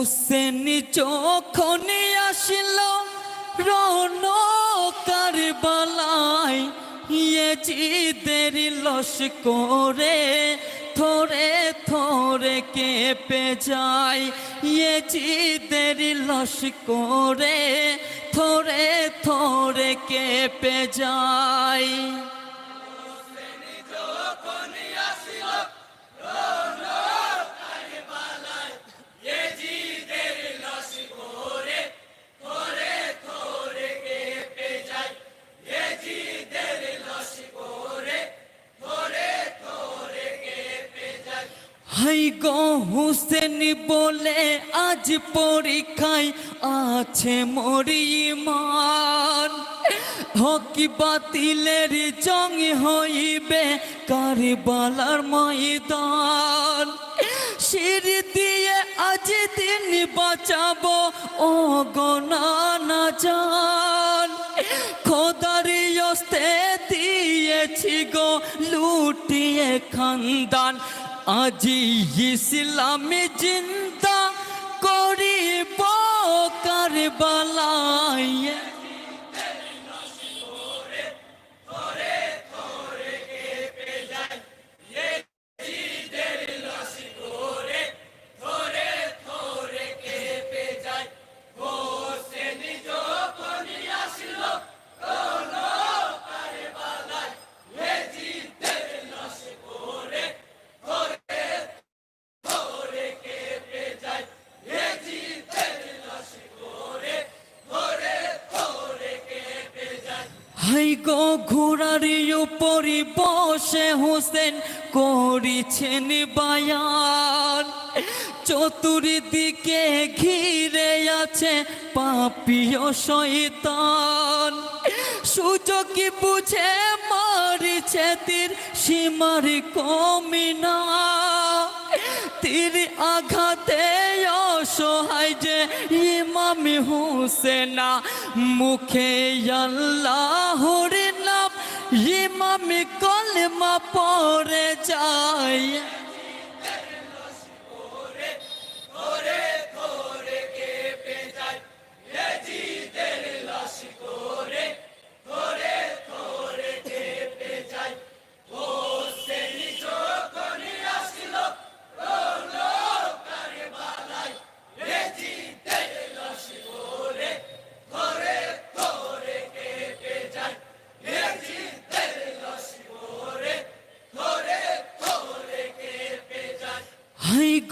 হুসেন যখন আসিল রন কারবালায় ইয়েজিদের লস করে থরে থরে কেঁপে যায়। ইয়েজিদের লস করে থরে থরে কেঁপে যায়। হাই গো হুসেন বলে আজ পরীক্ষায় আছে মরিমান। হকি বাতিলের জং হইবে কারবালার ময়দান। শির দিয়ে আজ দিন বাঁচাবো ও গোনা জান। খোদার অস্তে দিয়েছি গো লুটিয়ে খানদান। আজি ইসলামে জিন্দা করিব কারবালায়। উপরে হোসেন করিছেন বায়ান। চতুর্দিকে ঘিরে আছে পাপিও শয়তান। সুযোগ বুঝে মারিছে তীর, সীমার কমিনা তীর আঘাতে অসহায় যে ইমাম হুসেনা, মুখে আল্লাহর নাম ইমাম কলমা পড়ে যায়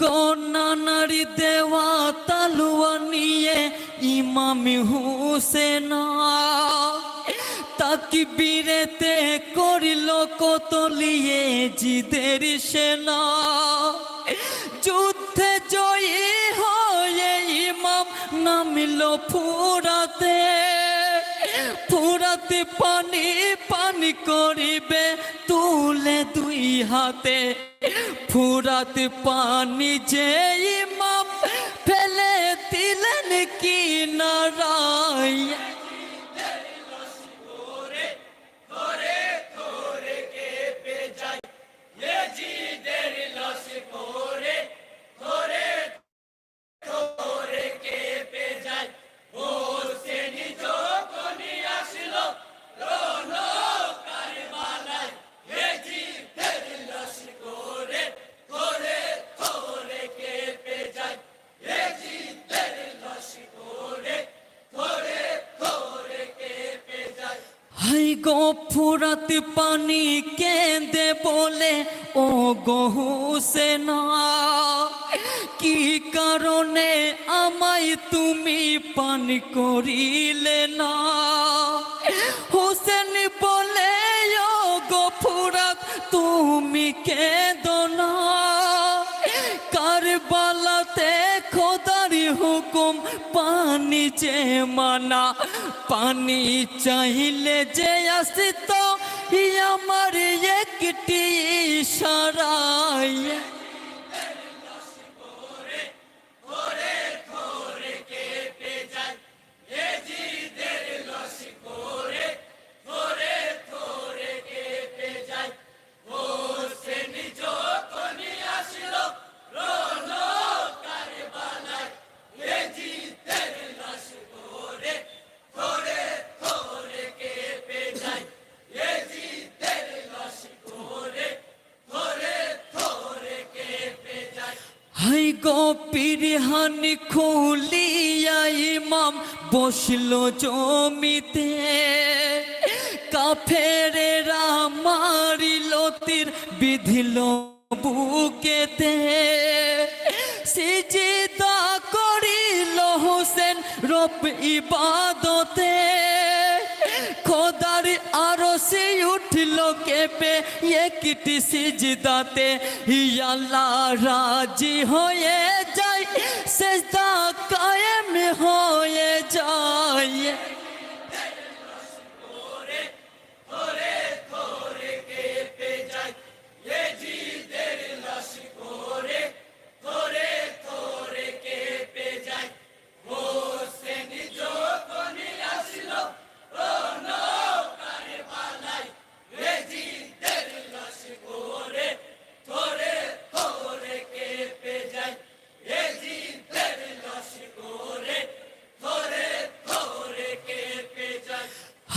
হাই গো নানারি দেওয়া তালুয়া নিয়ে ইমাম হুসেনা। তাকি বীরেতে করিল কতলিয়ে জিদের সেনা। যুদ্ধে জয়ী হয়ে ইমাম নামিল ফুরাতে। ফুরাতে পানি পানি করিবে তুলে দুই হাতে। ফুরাত পানি যে ইমাম ফেলে দিলেন কি নারায় হাই গো ফুরাত পানি কেঁদে বলে, ও গো হুসেনা, কি কারণে আমায় তুমি পান করিলে না? হুসেন বলে, ও গো ফুরাত তুমি কেঁদো পানি যে মানা পানি চাইলে যে আসত আমার একটি ইশারায় পিরহানি, খুলিয়া ইমাম বসল জমিতে। কাফেরেরা মারিল তীর, বিধিল বুকেতে। সিজিদা করিল হোসেন রব ইবাদতে। খোদার আরও সে উঠল কেঁপে একটি সিজদাতে আল্লাহ রাজি হয়ে যায় সেজদা কায়েম হয়ে যায়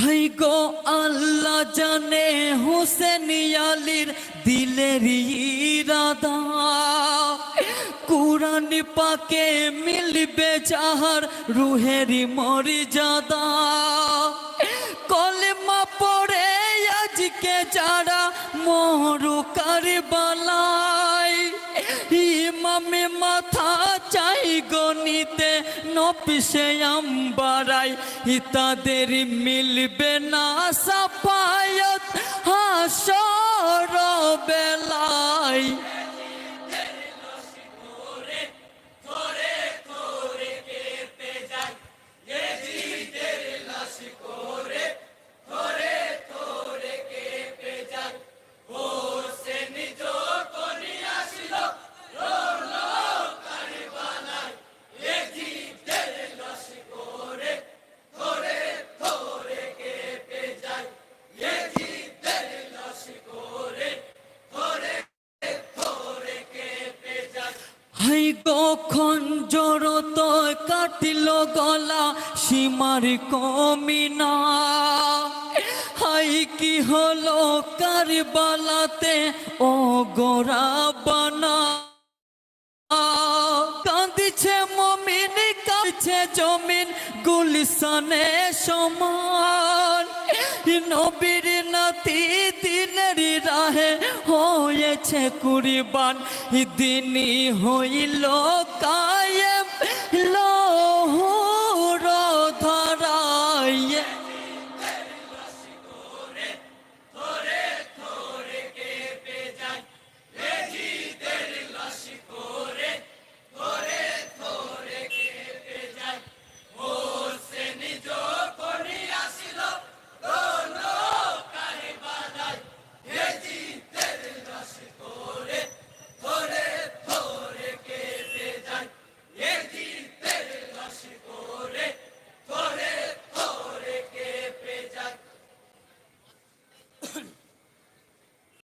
হাই গো আল্লাহ জানে হোসেন আলীর দিলের ইরাদা। কুরআন পাকে মিলবে যাহার রুহেরি মর্যাদা। কলেমা পড়ে আজকে যারা মরু কারবালায়, ইমামে মাথা গনিতে নপিসে আম্বারাই তাদের মিলবে না সাফায়ত হাসর বেলায়। সীমার কমিনা। হাই, কি হলো কারবালাতে? ও গোরা বানা। কাঁদিছে মমিন, কাঁদছে জমিন, গুলশানে সমান। নবীর নাতি দিনের রাহে হয়েছে কুরবান। দিনই হইল কায়ে